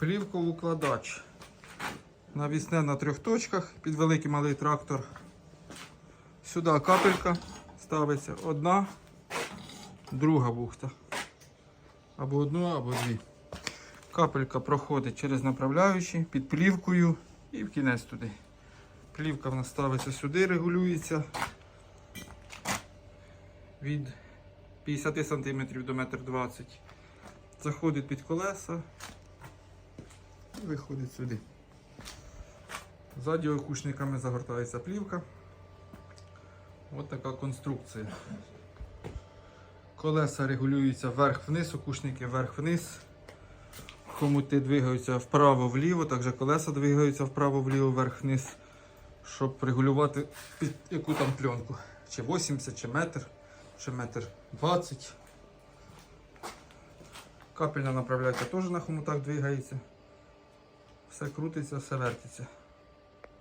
Плівковукладач. Навісне на трьох точках під великий малий трактор. Сюди капелька ставиться одна, друга бухта. Або одну, або дві. Капелька проходить через направляючі під плівкою і в кінець туди. Плівка в нас ставиться сюди, регулюється від 50 см до 1,20 м. Заходить під колеса виходить сюди. Ззаді окушниками загортається плівка. Ось така конструкція. Колеса регулюються вверх-вниз, окушники вверх-вниз. Хомути двигаються вправо-вліво, також колеса двигаються вправо-вліво, вверх-вниз, щоб регулювати під яку там пленку. Чи 80, чи метр, чи метр 20. Капельна направляється теж на хомутах двигається. Все крутиться, все вертиться.